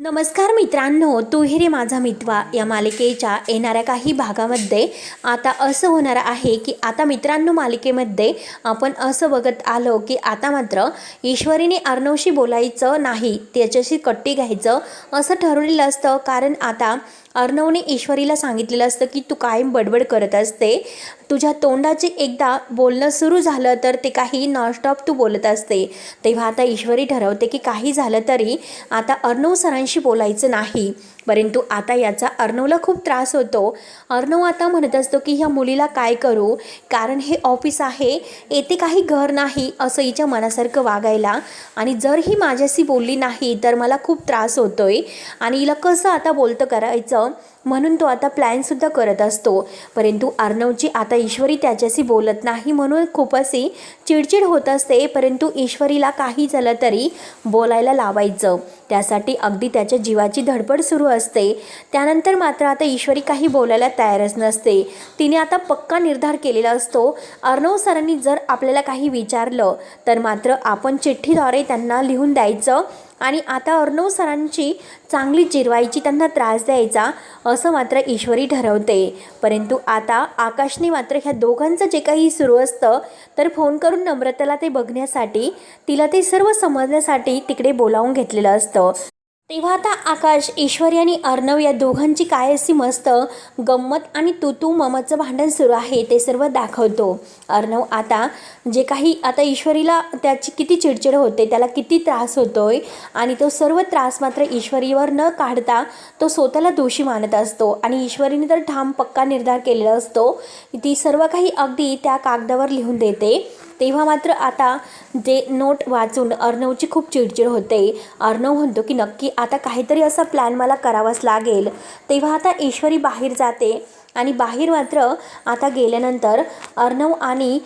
नमस्कार मित्रांनो तू रे माझा मितवा या मालिकेच्या येणाऱ्या काही भागामध्ये. आता असं होणार आहे की आता मित्रांनो मालिकेमध्ये आपण असं बघत आलो की आता मात्र ईश्वरीने अर्णवशी बोलायचं नाही त्याच्याशी कट्टी घ्यायचं असं ठरवलेलं असतं. कारण आता अर्णवने ईश्वरीला सांगितलेलं असतं की तू कायम बडबड करत असते. तुझ्या तोंडाचे एकदा बोलणं सुरू झालं तर ते काही नॉनस्टॉप तू बोलत असते. तेव्हा आता ईश्वरी ठरवते की काही झालं तरी आता अर्णव सरांशी बोलायचं नाही. परंतु आता याचा अर्णवला खूप त्रास होतो. अर्णव आता म्हणत असतो की ह्या मुलीला काय करू? कारण हे ऑफिस आहे येथे काही घर नाही असं हिच्या मनासारखं वागायला. आणि जर ही माझ्याशी बोलली नाही तर मला खूप त्रास होतोय. आणि हिला कसं आता बोलतं करायचं? म्हणून तो आता प्लॅनसुद्धा करत असतो. परंतु अर्णवची आता ईश्वरी त्याच्याशी बोलत नाही म्हणून खूप अशी चिडचिड होत असते. परंतु ईश्वरीला काही झालं तरी बोलायला लावायचं. त्यासाठी अगदी त्याच्या जीवाची धडपड सुरू असते. त्यानंतर मात्र आता ईश्वरी काही बोलायला तयारच नसते. तिने आता पक्का निर्धार केलेला असतो. अर्णव सरांनी जर आपल्याला काही विचारलं तर मात्र आपण चिठ्ठीद्वारे त्यांना लिहून द्यायचं. आणि आता अर्णव सरांची चांगली जिरवायची त्यांना त्रास द्यायचा असं मात्र ईश्वरी ठरवते. परंतु आता आकाशने मात्र ह्या दोघांचं जे काही सुरू असतं तर फोन करून नम्रताला ते बघण्यासाठी तिला ते सर्व समजण्यासाठी तिकडे बोलावून घेतलेलं असतं. तेव्हा आता आकाश ईश्वरी आणि अर्णव या दोघांची काय अशी मस्त गंमत आणि तू तू ममचं भांडण सुरू आहे ते सर्व दाखवतो. अर्णव आता जे काही आता ईश्वरीला त्याची किती चिडचिड होते त्याला किती त्रास होतोय आणि तो सर्व त्रास मात्र ईश्वरीवर न काढता तो स्वतःला दोषी मानत असतो. आणि ईश्वरीने तर ठाम पक्का निर्धार केलेला असतो ती सर्व काही अगदी त्या कागदावर लिहून देते. तेव्हा मात्र आता जे नोट वाचून अर्णवची खूप चिडचिड होते. अर्णव म्हणतो की नक्की आता काहीतरी असा प्लॅन मला करावाच लागेल. तेव्हा आता ईश्वरी बाहेर जाते आणि बाहेर मात्र आता गेल्यानंतर अर्णव आणि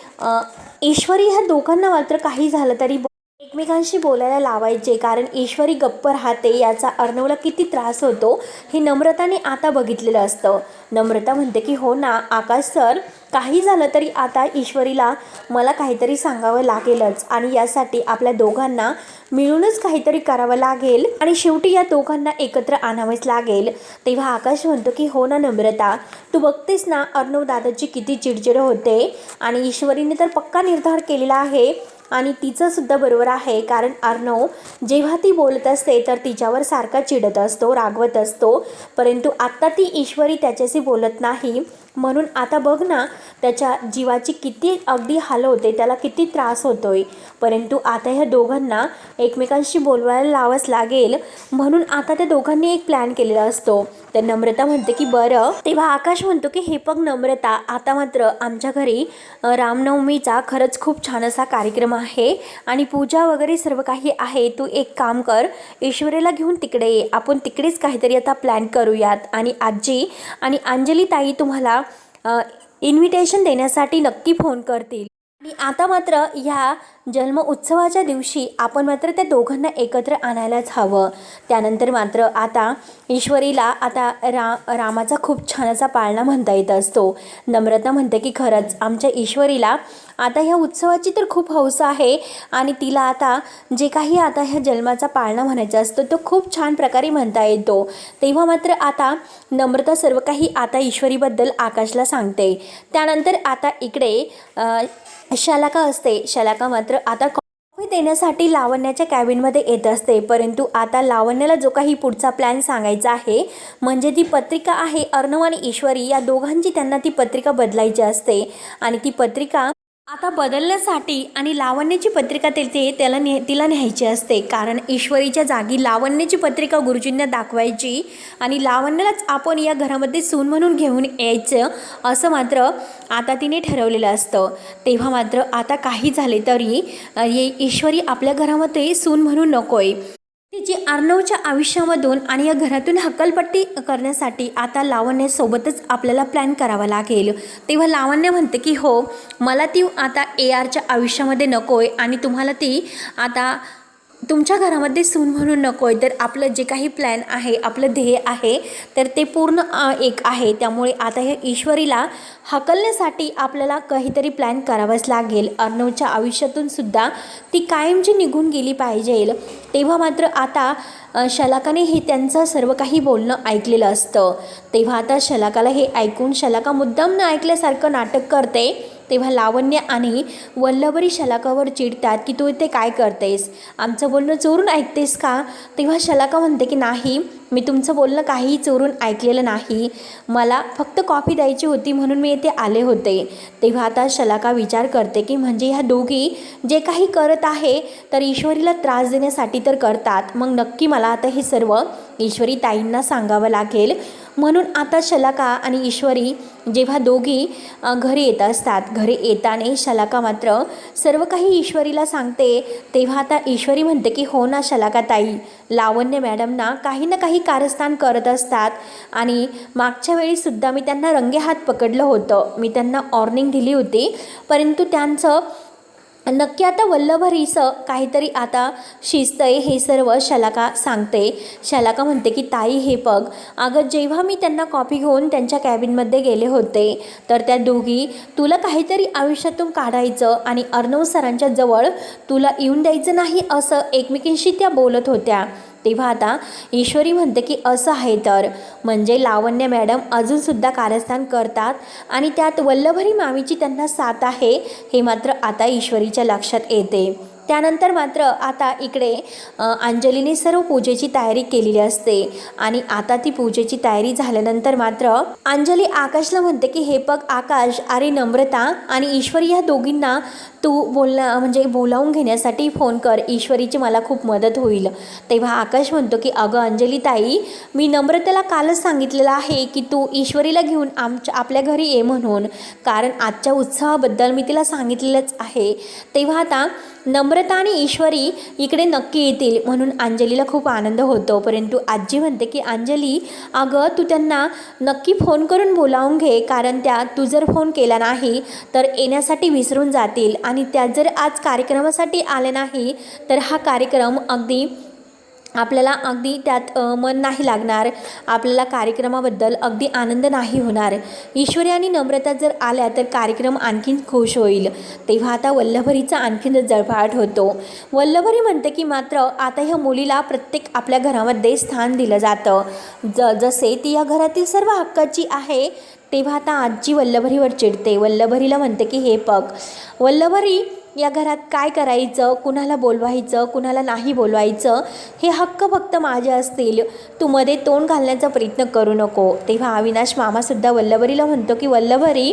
ईश्वरी ह्या दोघांना मात्र काही झालं तरी एकमेकांशी बोलायला लावायचे कारण ईश्वरी गप्प राहते याचा अर्णवला किती त्रास होतो हे नम्रताने आता बघितलेलं असतं. नम्रता म्हणते की हो ना आकाश सर काही झालं तरी आता ईश्वरीला मला काहीतरी सांगावं लागेलच आणि यासाठी आपल्या दोघांना मिळूनच काहीतरी करावं लागेल आणि शेवटी या दोघांना एकत्र आणावेच लागेल. तेव्हा आकाश म्हणतो की हो ना नम्रता तू बघतेस ना अर्णव दादाची किती चिडचिड होते आणि ईश्वरीने तर पक्का निर्धार केलेला आहे आणि तिचं सुद्धा बरोबर आहे कारण अर्णव जेव्हा ती बोलत असते तर तिच्यावर सारखा चिडत असतो रागवत असतो. परंतु आत्ता ती ईश्वरी त्याच्याशी बोलत नाही. म्हणून आता बघ ना त्याच्या जीवाची किती अगदी हाल होते त्याला किती त्रास होतोय. परंतु आता ह्या दोघांना एकमेकांशी बोलवायला लावाच लागेल. म्हणून आता त्या दोघांनी एक प्लॅन केलेला असतो. तर नम्रता म्हणते की बरं. तेव्हा आकाश म्हणतो की हे बघ नम्रता आता मात्र आमच्या घरी रामनवमीचा खरंच खूप छान असा कार्यक्रम आहे आणि पूजा वगैरे सर्व काही आहे. तू एक काम कर ईश्वरीला घेऊन तिकडे ये. आपण तिकडेच काहीतरी आता प्लॅन करूयात. आणि आजी आणि अंजली ताई तुम्हाला इन्व्हिटेशन देण्यासाठी नक्की फोन करतील. आणि आता मात्र ह्या जन्म उत्सवाच्या दिवशी आपण मात्र त्या दोघांना एकत्र आणायलाच हवं. त्यानंतर मात्र आता ईश्वरीला आता रा रामाचा खूप छान असा पाळणा म्हणता येत असतो. नम्रता म्हणते की खरंच आमच्या ईश्वरीला आता ह्या उत्सवाची तर खूप हौस आहे आणि तिला आता जे काही आता ह्या जन्माचा पाळणा म्हणायचा असतो तो खूप छान प्रकारे म्हणता येतो. तेव्हा मात्र आता नम्रता सर्व काही आता ईश्वरीबद्दल आकाशला सांगते. त्यानंतर आता इकडे शलाका असते. शलाका मात्र आता कॉफी देण्यासाठी लावण्याच्या कॅबिनमध्ये येत असते. परंतु आता लावण्याला जो काही पुढचा प्लॅन सांगायचा आहे म्हणजे ती पत्रिका आहे अर्णव आणि ईश्वरी. या दोघांची त्यांना ती पत्रिका बदलायची असते. आणि ती पत्रिका आता बदलण्यासाठी आणि लावण्याची पत्रिका तिथे त्याला ने तिला न्यायची असते. कारण ईश्वरीच्या जागी लावण्याची पत्रिका गुरुजींना दाखवायची आणि लावण्यालाच आपण या घरामध्ये सून म्हणून घेऊन यायचं असं मात्र आता तिने ठरवलेलं असतं. तेव्हा मात्र आता काही झाले तरी ये ईश्वरी आपल्या घरामध्ये सून म्हणून नको आहे तिची अर्णवच्या आयुष्यामधून आणि या घरातून हक्कलपट्टी करण्यासाठी आता लावण्यासोबतच आपल्याला प्लॅन करावा लागेल. तेव्हा लावण्य म्हणते की हो मला ती आता ए आरच्या आयुष्यामध्ये नको आहे आणि तुम्हाला ती आता तुमच्या घरामध्ये सून म्हणून नको आहे तर आपलं जे काही प्लॅन आहे आपलं ध्येय आहे तर ते पूर्ण एक आहे. त्यामुळे आता हे ईश्वरीला हकलण्यासाठी आपल्याला काहीतरी प्लॅन करावाच लागेल. अर्णवच्या आयुष्यातून सुद्धा ती कायमची निघून गेली पाहिजे तेव्हा मात्र आता शलाकाने हे त्यांचं सर्व काही बोलणं ऐकलेलं असतं. तेव्हा आता शलाकाला हे ऐकून शलाका मुद्दाम न ऐकल्यासारखं नाटक करते. तेव्हा लावण्य आणि वल्लभरी शलाकावर चिडतात की तू इथे काय करतेस? आमचं बोलणं चोरून ऐकतेस का? तेव्हा शलाका म्हणते की नाही मी तुमचं बोलणं काहीही चोरून ऐकलेलं नाही. मला फक्त कॉफी द्यायची होती म्हणून मी येथे आले होते. तेव्हा आता शलाका विचार करते की म्हणजे ह्या दोघी जे काही करत आहे तर ईश्वरीला त्रास देण्यासाठी तर करतात. मग नक्की मला आता हे सर्व ईश्वरी ताईंना सांगावं लागेल. म्हणून आता शलाका आणि ईश्वरी जेव्हा दोघी घरी येत असतात घरी येताने शलाका मात्र सर्व काही ईश्वरीला सांगते तेव्हा आता ईश्वरी म्हणते की हो ना शलाका ताई लावण्य मॅडमना काही ना काही कारस्थान करत असतात आणि मागच्या वेळीसुद्धा मी त्यांना रंगे हात पकडलं होतं. मी त्यांना वॉर्निंग दिली होती परंतु त्यांचं नक्की आता वल्लभरीचं काहीतरी आता शिस्त आहे हे सर्व शलाका सांगते. शलाका म्हणते की ताई हे बघ अगं जेव्हा मी त्यांना कॉपी घेऊन त्यांच्या कॅबिनमध्ये गेले होते तर त्या दोघी तुला काहीतरी आयुष्यातून काढायचं आणि अर्णव सरांच्या जवळ तुला येऊन द्यायचं नाही असं एकमेकींशी त्या बोलत होत्या. तेव्हा आता ईश्वरी म्हणते की असं आहे तर. म्हणजे लावण्य मॅडम अजूनसुद्धा कारस्थान करतात आणि त्यात वल्लभरी मामीची त्यांना साथ आहे हे मात्र आता ईश्वरीच्या लक्षात येते. त्यानंतर मात्र आता इकडे अंजलीने सर्व पूजेची तयारी केलेली असते आणि आता ती पूजेची तयारी झाल्यानंतर मात्र अंजली आकाशला म्हणते की हे बघ आकाश अरे नम्रता आणि ईश्वरी या दोघींना तू बोलणं म्हणजे बोलावून घेण्यासाठी फोन कर ईश्वरीची मला खूप मदत होईल. तेव्हा आकाश म्हणतो की अगं अंजली ताई मी नम्रतेला कालच सांगितलेलं आहे की तू ईश्वरीला घेऊन आमच्या आपल्या घरी ये म्हणून. कारण आजच्या उत्सवाबद्दल मी तिला सांगितलेलंच आहे. तेव्हा आता नम्रता आणि ईश्वरी इकडे नक्की येतील म्हणून अंजलीला खूप आनंद होतो. परंतु आजी म्हणते की अंजली अगं तू त्यांना नक्की फोन करून बोलावून घे कारण त्या तू जर फोन केला नाही तर येण्यासाठी विसरून जातील. आणि त्या जर आज कार्यक्रमासाठी आले नाही तर हा कार्यक्रम अगदी आपल्याला अगदी त्यात मन नाही लागणार. आपल्याला कार्यक्रमाबद्दल अगदी आनंद नाही होणार. ईश्वरी आणि नम्रता जर आल्या तर कार्यक्रम आणखीन खुश होईल. तेव्हा आता वल्लभरीचा आणखीन जळफाट होतो. वल्लभरी म्हणते की मात्र आता ह्या मुलीला प्रत्येक आपल्या घरामध्ये स्थान दिलं जातं. ज जसे ती या घरातील सर्व हक्काची आहे तेव्हा आता आजी वल्लभरीवर चिडते. वल्लभरीला म्हणते की हे पग वल्लभरी या घरात काय करायचं कुणाला बोलवायचं कुणाला नाही बोलवायचं हे हक्क फक्त माझे असतील. तू मध्ये तोंड घालण्याचा प्रयत्न करू नको. तेव्हा अविनाश मामासुद्धा वल्लभरीला म्हणतो की वल्लभरी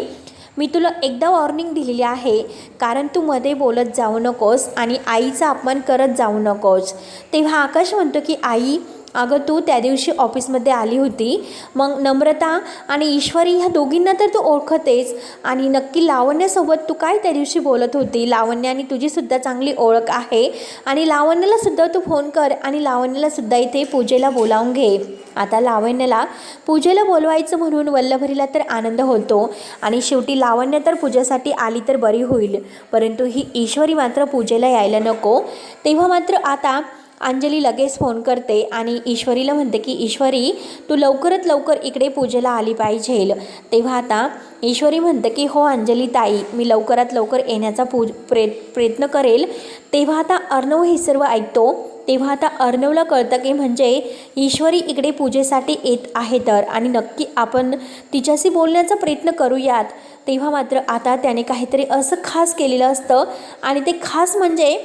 मी तुला एकदा वॉर्निंग दिलेली आहे. कारण तू मध्ये बोलत जाऊ नकोस आणि आईचा अपमान करत जाऊ नकोस. तेव्हा आकाश म्हणतो की आई अगं तू त्या दिवशी ऑफिसमध्ये आली होती. मग नम्रता आणि ईश्वरी ह्या दोघींना तर तू ओळखतेस. आणि नक्की लावण्यासोबत तू काय त्या दिवशी बोलत होती? लावण्य आणि तुझीसुद्धा चांगली ओळख आहे. आणि लावण्यालासुद्धा तू फोन कर आणि लावण्यालासुद्धा इथे पूजेला बोलावून घे. आता लावण्याला पूजेला बोलवायचं म्हणून वल्लभरीला तर आनंद होतो. आणि शेवटी लावण्य तर पूजेसाठी आली तर बरी होईल. परंतु ही ईश्वरी मात्र पूजेला यायला नको. तेव्हा मात्र आता अंजली लगेच फोन करते आणि ईश्वरीला म्हणते की ईश्वरी तू लवकरात लवकर इकडे पूजेला आली पाहिजे. तेव्हा आता ईश्वरी म्हणते की हो अंजली ताई मी लवकरात लवकर येण्याचा पू प्रे प्रयत्न करेल. तेव्हा आता अर्णव हे सर्व ऐकतो. तेव्हा आता अर्णवला कळतं की म्हणजे ईश्वरी इकडे पूजेसाठी येत आहे तर आणि नक्की आपण तिच्याशी बोलण्याचा प्रयत्न करूयात. तेव्हा मात्र आता त्याने काहीतरी असं खास केलेलं असतं आणि ते खास म्हणजे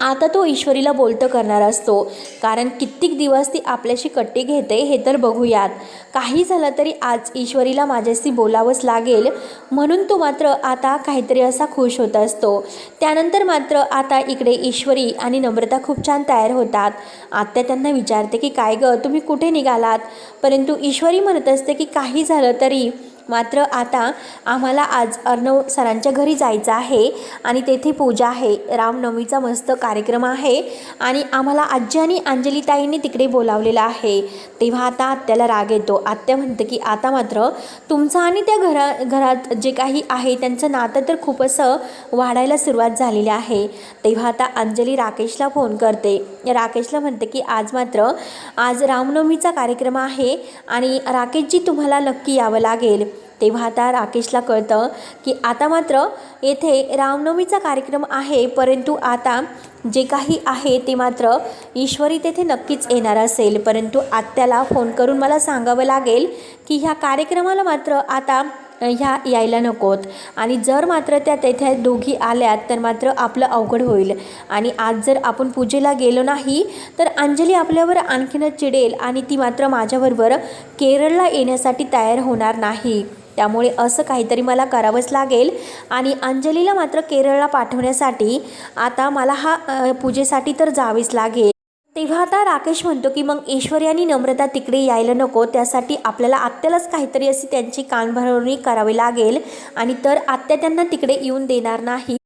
आता तो ईश्वरीला बोलतं करणार असतो. कारण कित्येक दिवस ती आपल्याशी कट्टी घेते हे तर बघूयात. काही झालं तरी आज ईश्वरीला माझ्याशी बोलावंच लागेल. म्हणून तो मात्र आता काहीतरी असा खुश होत असतो. त्यानंतर मात्र आता इकडे ईश्वरी आणि नम्रता खूप छान तयार होतात. आत्या त्यांना विचारते की काय गं तुम्ही कुठे निघालात? परंतु ईश्वरी म्हणत असते की काही झालं तरी मात्र आता आम्हाला आज अर्णव सरांच्या घरी जायचं आहे आणि तेथे पूजा आहे. रामनवमीचा मस्त कार्यक्रम आहे आणि आम्हाला आजी आणि अंजलीताईंनी तिकडे बोलावलेलं आहे. तेव्हा आता आत्याला राग येतो. आत्या म्हणते की आता मात्र तुमचं आणि त्या घरा घरात जे काही आहे त्यांचं नातं तर खूप असं वाढायला सुरुवात झालेली आहे. तेव्हा आता अंजली राकेशला फोन करते. राकेशला म्हणते की आज मात्र आज रामनवमीचा कार्यक्रम आहे आणि राकेशजी तुम्हाला नक्की यावं लागेल. तेव्हा आता राकेशला कळतं की आता मात्र येथे रामनवमीचा कार्यक्रम आहे परंतु आता जे काही आहे ते मात्र ईश्वरी तेथे नक्कीच येणार असेल. परंतु आत्याला फोन करून मला सांगावं लागेल की ह्या कार्यक्रमाला मात्र आता ह्या यायला नकोत. आणि जर मात्र त्या तेथे दोघी आल्यात तर मात्र आपलं अवघड होईल. आणि आज जर आपण पूजेला गेलो नाही तर अंजली आपल्यावर आणखीनच चिडेल आणि ती मात्र माझ्याबरोबर केरळला येण्यासाठी तयार होणार नाही. त्यामुळे असं काहीतरी मला करावंच लागेल. आणि अंजलीला मात्र केरळला पाठवण्यासाठी आता मला हा पूजेसाठी तर जावेच लागेल. तेव्हा आता राकेश म्हणतो की मग ईश्वरी आणि नम्रता तिकडे यायला नको. त्यासाठी आपल्याला आत्यालाच काहीतरी अशी त्यांची कानभरवणी करावी लागेल. आणि तर आत्या त्यांना तिकडे येऊन देणार नाही.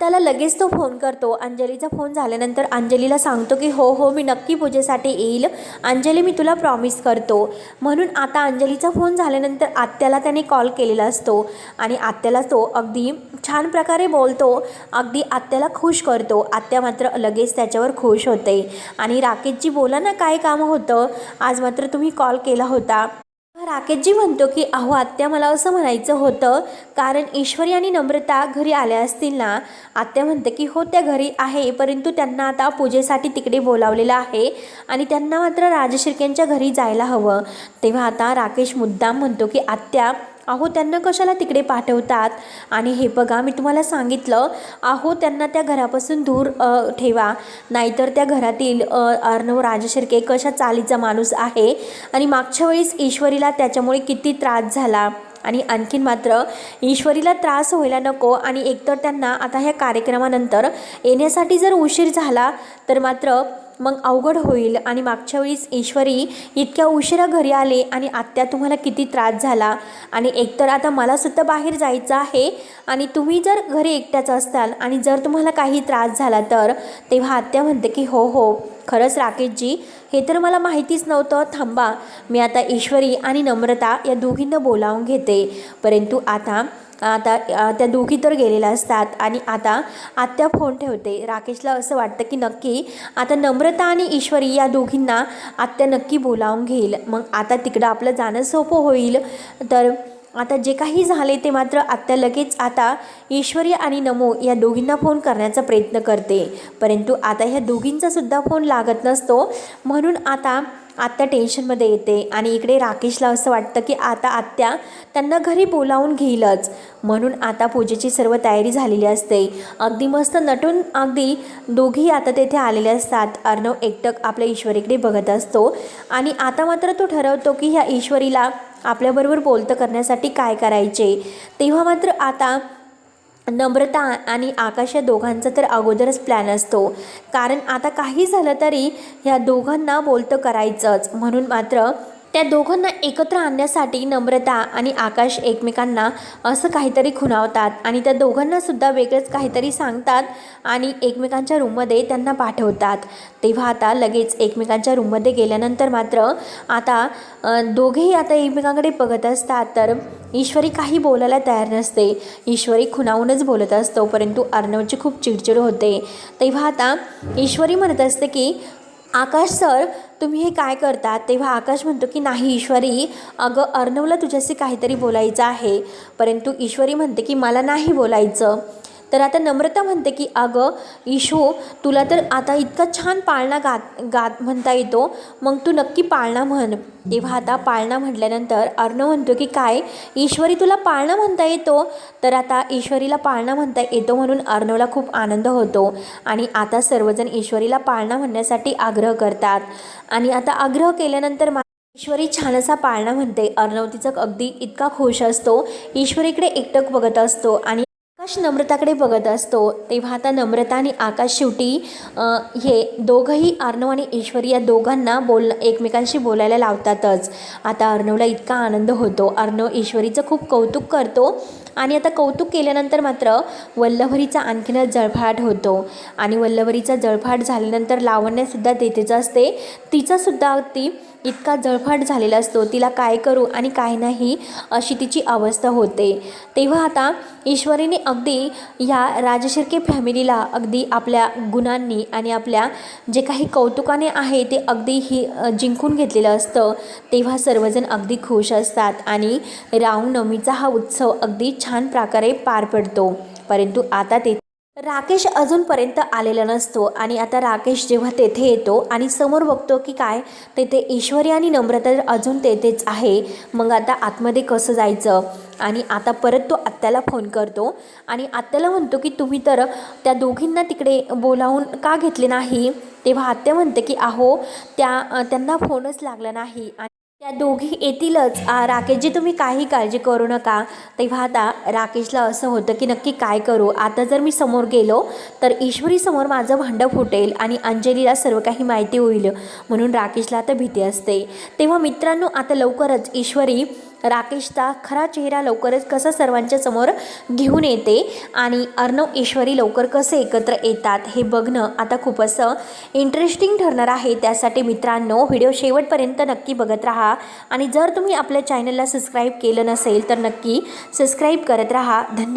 त्याला लगेच तो फोन करतो. अंजलीचा फोन झाल्यानंतर अंजलीला सांगतो की हो हो मी नक्की पूजेसाठी येईल. अंजली मी तुला प्रॉमिस करतो. म्हणून आता अंजलीचा फोन झाल्यानंतर आत्याला त्याने कॉल केलेला असतो आणि आत्याला तो अगदी छान प्रकारे बोलतो. अगदी आत्याला खुश करतो. आत्या मात्र लगेच त्याच्यावर खुश होते. आणि राकेशजी बोला ना काय काम होतं? आज मात्र तुम्ही कॉल केला होता. राकेशजी म्हणतो की अहो आत्या मला असं म्हणायचं होतं कारण ईश्वरी आणि नम्रता घरी आल्या असतील ना. आत्या म्हणते की हो त्या घरी आहे परंतु त्यांना आता पूजेसाठी तिकडे बोलावलेलं आहे आणि त्यांना मात्र राजशिर्क्यांच्या घरी जायला हवं. तेव्हा आता राकेश मुद्दाम म्हणतो की आत्या अहो त्यांना कशाला तिकडे पाठवतात? आणि हे बघा मी तुम्हाला सांगितलं अहो त्यांना त्या घरापासून दूर ठेवा. नाहीतर त्या घरातील अर्णव राजशिर्के कशा चालीचा माणूस आहे? आणि मागच्या वेळेस ईश्वरीला त्याच्यामुळे किती त्रास झाला. आणि आणखीन मात्र ईश्वरीला त्रास व्हायला नको. आणि एकतर त्यांना आता ह्या कार्यक्रमानंतर येण्यासाठी जर उशीर झाला तर मात्र मग अवघड होईल आणि मागच्या वेळीस ईश्वरी इतक्या उशिरा घरी आले आणि आत्या तुम्हाला किती त्रास झाला? आणि एकतर आता मलासुद्धा बाहेर जायचं आहे आणि तुम्ही जर घरी एकट्याच असताल आणि जर तुम्हाला काही त्रास झाला तर? तेव्हा आत्या म्हणते की हो हो. खरंच राकेशजी हे तर मला माहितीच नव्हतं. थांबा. मी आता ईश्वरी आणि नम्रता या दोघींना बोलावून घेते. परंतु आता आता त्या दोघी तर गेलेल्या असतात. आणि आता आत्या फोन ठेवते. राकेशला असं वाटतं की नक्की आता नम्रता आणि ईश्वरी या दोघींना आत्या नक्की बोलावून घेईल. मग आता तिकडं आपलं जाणं सोपं होईल. तर आता जे काही झाले ते मात्र आत्या लगेच आता ईश्वरी आणि नमो या दोघींना फोन करण्याचा प्रयत्न करते. परंतु आता ह्या दोघींचासुद्धा फोन लागत नसतो. म्हणून आता आत्या टेन्शनमध्ये येते आणि इकडे राकेशला असं वाटतं की आता आत्या त्यांना घरी बोलावून घेईलच. म्हणून आता पूजेची सर्व तयारी झालेली असते. अगदी मस्त नटून अगदी दोघी आता तेथे आलेले असतात. अर्णव एकटक आपल्या ईश्वरीकडे बघत असतो. आणि आता मात्र तो ठरवतो की ह्या ईश्वरीला आपल्याबरोबर बोलतं करण्यासाठी काय करायचे. तेव्हा मात्र आता नम्रता आणि आकाश या दोघांचा तर अगोदरच प्लॅन असतो. कारण आता काही झालं तरी ह्या दोघांना बोलतं करायचंच. म्हणून मात्र त्या दोघांना एकत्र आणण्यासाठी नम्रता आणि आकाश एकमेकांना असं काहीतरी खुणावतात आणि त्या दोघांनासुद्धा वेगळंच काहीतरी सांगतात आणि एकमेकांच्या रूममध्ये त्यांना पाठवतात. तेव्हा आता लगेच एकमेकांच्या रूममध्ये गेल्यानंतर मात्र आता दोघेही आता एकमेकांकडे बघत असतात. तर ईश्वरी काही बोलायला तयार नसते. ईश्वरी खुणावूनच बोलत असतो परंतु अर्णवची खूप चिडचिड होते. तेव्हा आता ईश्वरी म्हणत असते की आकाश सर तुम्ही हे काय करता? तेव्हा आकाश म्हणतो की नाही ईश्वरी अगं अर्णवला तुझ्याशी काहीतरी बोलायचं आहे. परंतु ईश्वरी म्हणते की मला नाही बोलायचं. तर आता नम्रता म्हणते की अगं ईशू तुला तर आता इतका छान पाळणा गात गात म्हणता येतो. मग तू नक्की पाळणा म्हण. तेव्हा आता पाळणा म्हटल्यानंतर अर्णव म्हणतो की काय? ईश्वरी तुला पाळणा म्हणता येतो? तर आता ईश्वरीला पाळणा म्हणता येतो म्हणून अर्णवला खूप आनंद होतो. आणि आता सर्वजण ईश्वरीला पाळणा म्हणण्यासाठी आग्रह करतात. आणि आता आग्रह केल्यानंतर ईश्वरी छान असा पाळणा म्हणते. अर्णव तिचं अगदी इतका खुश असतो. ईश्वरीकडे एकटक बघत असतो. आणि आकाश नम्रताकडे बघत असतो तेव्हा आता नम्रता आणि आकाश शेवटी हे दोघंही अर्णव आणि ईश्वरी या दोघांना बोल एकमेकांशी बोलायला लावतातच. आता अर्णवला इतका आनंद होतो. अर्णव ईश्वरीचं खूप कौतुक करतो आणि आता कौतुक केल्यानंतर मात्र वल्लभरीचा आणखीनच जळफाट होतो. आणि वल्लभरीचा जळफाट झाल्यानंतर लावण्यासुद्धा देतेच असते. तिचासुद्धा ती इतका जळफाट झालेला असतो तिला काय करू आणि काय नाही अशी तिची अवस्था होते. तेव्हा आता ईश्वरीने अगदी ह्या राजशिर्के फॅमिलीला अगदी आपल्या गुणांनी आणि आपल्या जे काही कौतुकाने आहे ते अगदी ही जिंकून घेतलेलं असतं. तेव्हा सर्वजण अगदी खुश असतात आणि रामनवमीचा हा उत्सव अगदी छान प्रकारे पार पडतो. परंतु आता ते राकेश अजूनपर्यंत आलेला नसतो आणि आता राकेश जेव्हा तेथे येतो आणि समोर बघतो की काय तेथे ईश्वरी आणि नम्रता अजून तेथेच आहे. मग आता आतमध्ये कसं जायचं? आणि आता परत तो आत्याला फोन करतो आणि आत्याला म्हणतो की तुम्ही तर त्या दोघींना तिकडे बोलावून का घेतले नाही? तेव्हा आत्या म्हणते की अहो त्या त्यांना फोनच लागला नाही. आणि त्या दोघी येतीलच. राकेशजी तुम्ही काही काळजी करू नका. तेव्हा आता राकेशला असं होतं की नक्की काय करू? आता जर मी समोर गेलो तर ईश्वरीसमोर माझं भांडं फुटेल आणि अंजलीला सर्व काही माहिती होईल. म्हणून राकेशला आता भीती असते. तेव्हा मित्रांनो आता लवकरच ईश्वरी राकेशचा खरा चेहरा लवकरच कसा सर्वांच्या समोर घेऊन येते आणि अर्णव ईश्वरी लवकर कसे एकत्र येतात हे बघणं आता खूप असं इंटरेस्टिंग ठरणार आहे. त्यासाठी मित्रांनो व्हिडिओ शेवटपर्यंत नक्की बघत राहा आणि जर तुम्ही आपल्या चॅनलला सबस्क्राईब केलं नसेल तर नक्की सबस्क्राईब करत राहा. धन्यवाद.